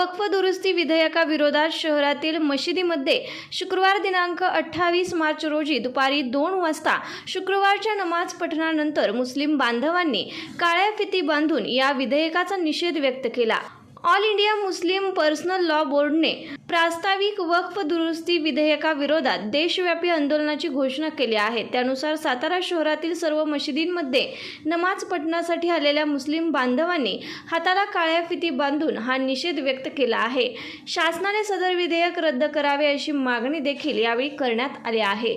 वक्फ दुरुस्ती विधेयकाविरोधात शहरातील मशिदीमध्ये शुक्रवार दिनांक अठ्ठावीस मार्च रोजी दुपारी दोन वाजता शुक्रवारच्या नमाज पठणानंतर मुस्लिम बांधवांनी काळ्या फिती बांधून या विधेयकाचा निषेध व्यक्त केला. All India Muslim personal law बोर्डने प्रास्ताविक वक्फ दुरुस्ती विधेयकाविरोधात देशव्यापी आंदोलनाची घोषणा केली आहे. त्यानुसार सातारा शहरातील सर्व मशिदींमध्ये नमाज पठणासाठी आलेल्या मुस्लिम बांधवांनी हाताला काळ्या फिती बांधून हा निषेध व्यक्त केला आहे. शासनाने सदर विधेयक रद्द करावे अशी मागणी देखील यावेळी करण्यात आली आहे.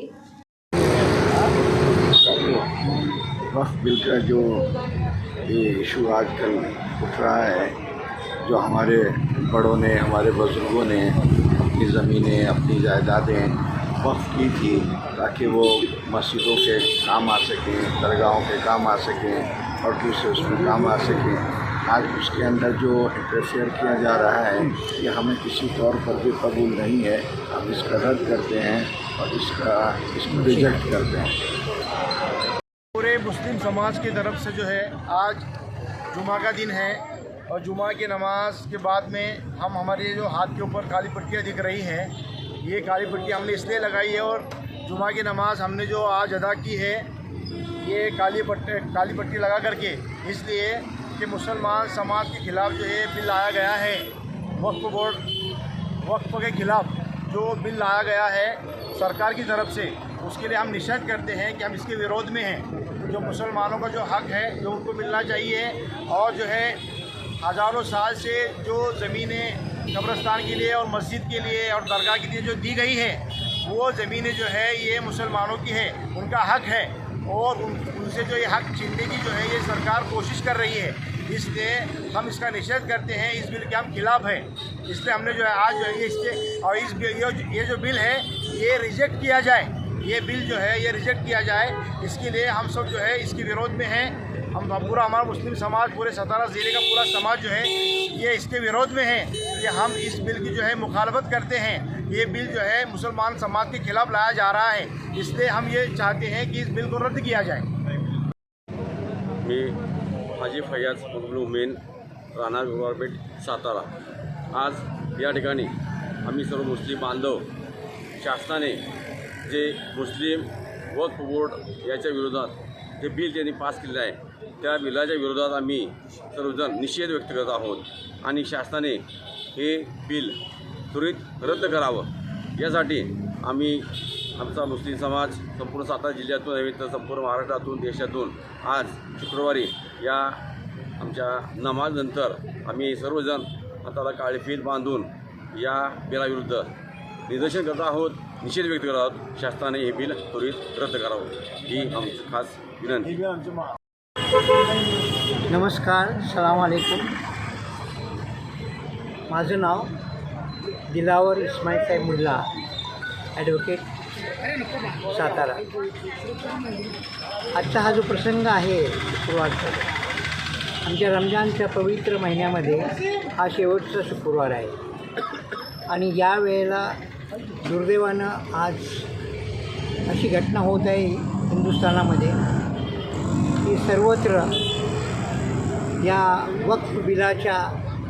जो ये इशू आजकल उठ रहा है जो हमारे बड़ों ने, हमारे बुज़ुर्गों ने अपनी ज़मीनें, अपनी जायदादें वक्फ की थी ताकि वो मस्जिदों के काम आ सकें, दरगाहों के काम आ सकें और दूसरे उसमें काम आ सकें। आज उसके अंदर जो इंटरफेयर किया जा रहा है, ये हमें किसी तौर पर भी कबूल नहीं है। हम इसका रद्द करते हैं और इसका, इसको रिजेक्ट करते हैं। पूरे मुस्लिम समाज की तरफ़ से जो है, आज जुमा का दिन है। और जुमा की नमाज़ के बाद में हम हमारे जो हाथ के ऊपर काली पट्टियाँ दिख रही हैं, ये काली पट्टी हमने इसलिए लगाई है और जुमा की नमाज़ हमने जो आज अदा की है, ये काली पट्टी काली पट्टी लगा करके, इसलिए कि मुसलमान समाज के खिलाफ जो है बिल लाया गया है वक्फ बोर्ड वक्फ के खिलाफ जो बिल लाया गया है सरकार की तरफ़ से, उसके लिए हम निषेध करते हैं कि हम इसके विरोध में हैं। जो मुसलमानों का जो हक है, जो उनको मिलना चाहिए और जो है हज़ारों साल से जो ज़मीनें कब्रस्तान के लिए और मस्जिद के लिए और दरगाह के लिए जो दी गई है, वो ज़मीनें जो है ये मुसलमानों की है, उनका हक है। और उन, उनसे जो ये हक छीनने की जो है ये सरकार कोशिश कर रही है। इसलिए हम इसका निषेध करते हैं, इस बिल के हम खिलाफ हैं। इसलिए हमने जो है आज जो है इसके, और इस बिल- ये जो बिल है, ये रिजेक्ट किया जाए। ये बिल जो है, ये रिजेक्ट किया जाए। इसके लिए हम सब जो है इसके विरोध में हैं। हम पूरा हमारा मुस्लिम समाज, पूरे सतारा ज़िले का पूरा समाज जो है, ये इसके विरोध में है कि हम इस बिल की जो है मुखालफत करते हैं। ये बिल जो है मुसलमान समाज के खिलाफ लाया जा रहा है। इसलिए हम ये चाहते हैं कि इस बिल को रद्द किया जाए। मी हाजी फैयाज मकबूल उमेन राहणार गव्हर्नमेंट सातारा। आज या ठिकाणी आम्ही सर्व मुस्लिम बांधव, शासनाने जे मुस्लिम वक्फ बोर्ड याच्या विरोधात जे बिल त्यांनी पास केलेलं आहे त्या बिलाच्या विरोधात आम्ही सर्वजण निषेध व्यक्त करत आहोत आणि शासनाने हे बिल त्वरित रद्द करावं. यासाठी आम्ही आमचा मुस्लिम समाज संपूर्ण सातारा जिल्ह्यातून नव्हे तर संपूर्ण महाराष्ट्रातून देशातून आज शुक्रवारी या आमच्या नमाजनंतर आम्ही सर्वजण हाताला काळी फीत बांधून या बिलाविरुद्ध निदर्शन करत आहोत. निषेध व्यक्त करत आहोत शासनाने हे बिल त्वरित रद्द करावं. ही आमची खास विनंती. नमस्कार सलाम वालेकुम माझं नाव दिलावर इस्माईल साहेब मुल्ला ॲडव्होकेट सातारा. आजचा हा जो प्रसंग आहे शुक्रवारचा आमच्या रमजानच्या पवित्र महिन्यामध्ये हा शेवटचा शुक्रवार आहे. आणि या वेळेला दुर्दैवानं आज अशी घटना होत आहे हिंदुस्थानामध्ये की सर्वत्र या वक्फ बिलाच्या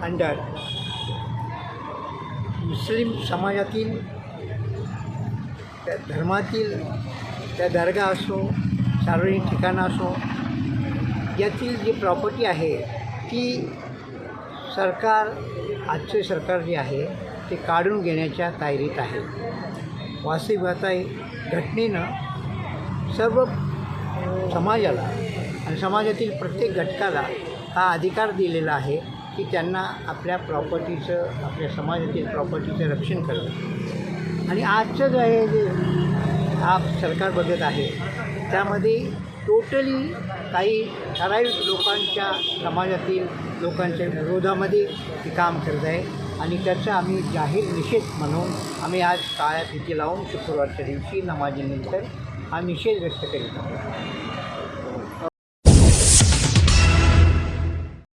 अंडर मुस्लिम समाजातील त्या धर्मातील त्या दर्गा असो सार्वजनिक ठिकाणं असो यातील जी प्रॉपर्टी आहे ती सरकार आजचे सरकार जे आहे ते काढून घेण्याच्या तयारीत आहे. वास्तविक आता घटनेनं सर्व समाजाला आणि समाजातील प्रत्येक घटकाला हा अधिकार दिलेला आहे की त्यांना आपल्या प्रॉपर्टीचं आपल्या समाजातील प्रॉपर्टीचं रक्षण करणं. आणि आजचं जे आहे जे हा सरकार बघत आहे त्यामध्ये टोटली काही ठराविक लोकांच्या समाजातील लोकांच्या विरोधामध्ये ते काम करत आहे. आणि त्याचा आम्ही जाहीर निषेध म्हणून आम्ही आज काळ्या फिती लावून शुक्रवारच्या दिवशी नमाजीनंतर हा निषेध व्यक्त करीत आहोत.